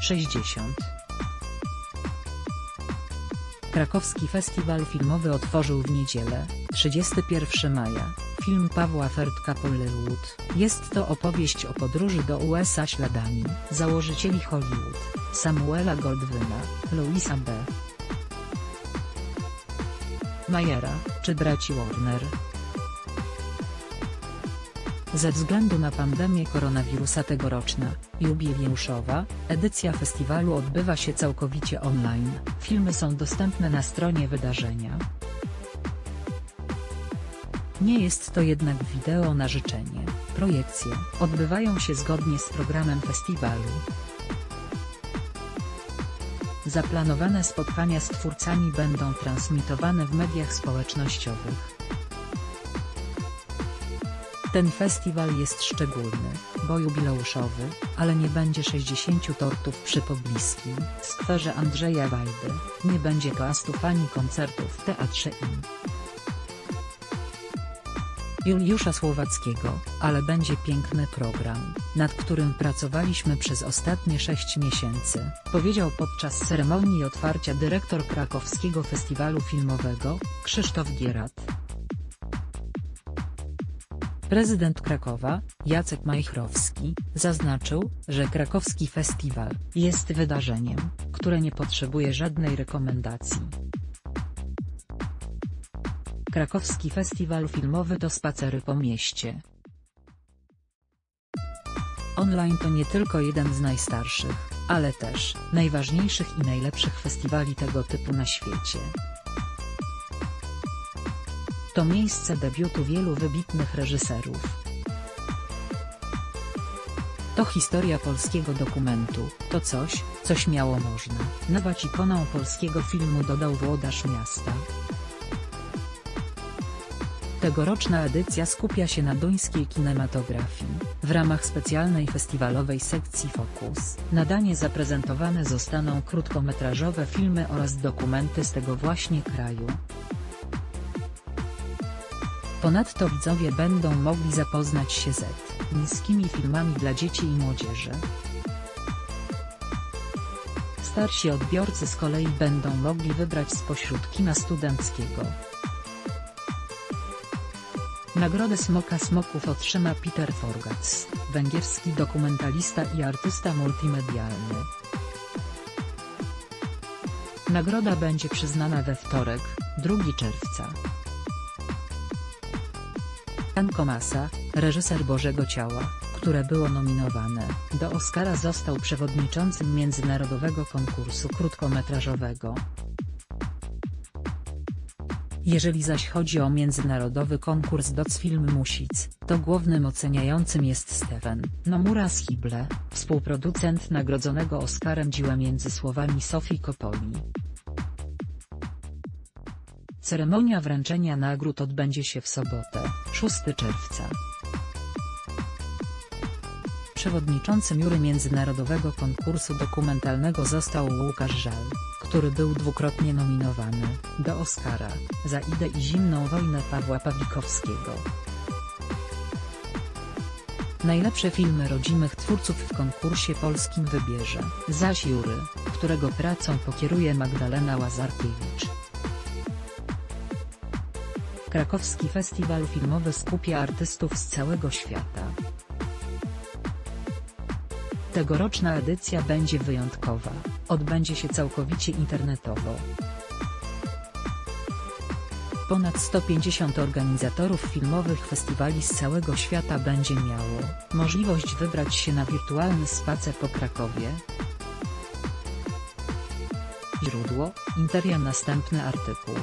60. Krakowski Festiwal Filmowy otworzył w niedzielę, 31 maja, film Pawła Fertka Pollywood. Jest to opowieść o podróży do USA śladami założycieli Hollywood, Samuela Goldwyna, Louisa B. Mayera, czy braci Warner. Ze względu na pandemię koronawirusa tegoroczna, jubileuszowa, edycja festiwalu odbywa się całkowicie online. Filmy są dostępne na stronie wydarzenia. Nie jest to jednak wideo na życzenie. Projekcje odbywają się zgodnie z programem festiwalu. Zaplanowane spotkania z twórcami będą transmitowane w mediach społecznościowych. Ten festiwal jest szczególny, bo jubileuszowy, ale nie będzie 60 tortów przy pobliskim skwerze Andrzeja Wajdy, nie będzie toastów ani koncertów w Teatrze IN. Juliusza Słowackiego, ale będzie piękny program, nad którym pracowaliśmy przez ostatnie 6 miesięcy, powiedział podczas ceremonii otwarcia dyrektor krakowskiego festiwalu filmowego, Krzysztof Gierat. Prezydent Krakowa, Jacek Majchrowski, zaznaczył, że krakowski festiwal jest wydarzeniem, które nie potrzebuje żadnej rekomendacji. Krakowski Festiwal Filmowy to spacery po mieście. Online to nie tylko jeden z najstarszych, ale też najważniejszych i najlepszych festiwali tego typu na świecie. To miejsce debiutu wielu wybitnych reżyserów. To historia polskiego dokumentu, to coś, co śmiało można nazwać ikoną polskiego filmu dodał włodarz miasta. Tegoroczna edycja skupia się na duńskiej kinematografii. W ramach specjalnej festiwalowej sekcji Focus, nadanie zaprezentowane zostaną krótkometrażowe filmy oraz dokumenty z tego właśnie kraju. Ponadto widzowie będą mogli zapoznać się z niskimi filmami dla dzieci i młodzieży. Starsi odbiorcy z kolei będą mogli wybrać spośród kina studenckiego. Nagrodę Smoka Smoków otrzyma Peter Forgats, węgierski dokumentalista i artysta multimedialny. Nagroda będzie przyznana we wtorek, 2 czerwca. Jan Komasa, reżyser Bożego Ciała, które było nominowane do Oscara został przewodniczącym międzynarodowego konkursu krótkometrażowego. Jeżeli zaś chodzi o międzynarodowy konkurs Doc Film Music, to głównym oceniającym jest Steven Nomura z Hible, współproducent nagrodzonego Oscarem dzieła między słowami Sofii Coppoli. Ceremonia wręczenia nagród odbędzie się w sobotę, 6 czerwca. Przewodniczącym jury międzynarodowego konkursu dokumentalnego został Łukasz Żal, który był dwukrotnie nominowany do Oscara za Idę i Zimną Wojnę Pawła Pawlikowskiego. Najlepsze filmy rodzimych twórców w konkursie polskim wybierze, zaś jury, którego pracą pokieruje Magdalena Łazarkiewicz. Krakowski Festiwal Filmowy skupia artystów z całego świata. Tegoroczna edycja będzie wyjątkowa, odbędzie się całkowicie internetowo. Ponad 150 organizatorów filmowych festiwali z całego świata będzie miało możliwość wybrać się na wirtualny spacer po Krakowie. Źródło, Interia Następny artykuł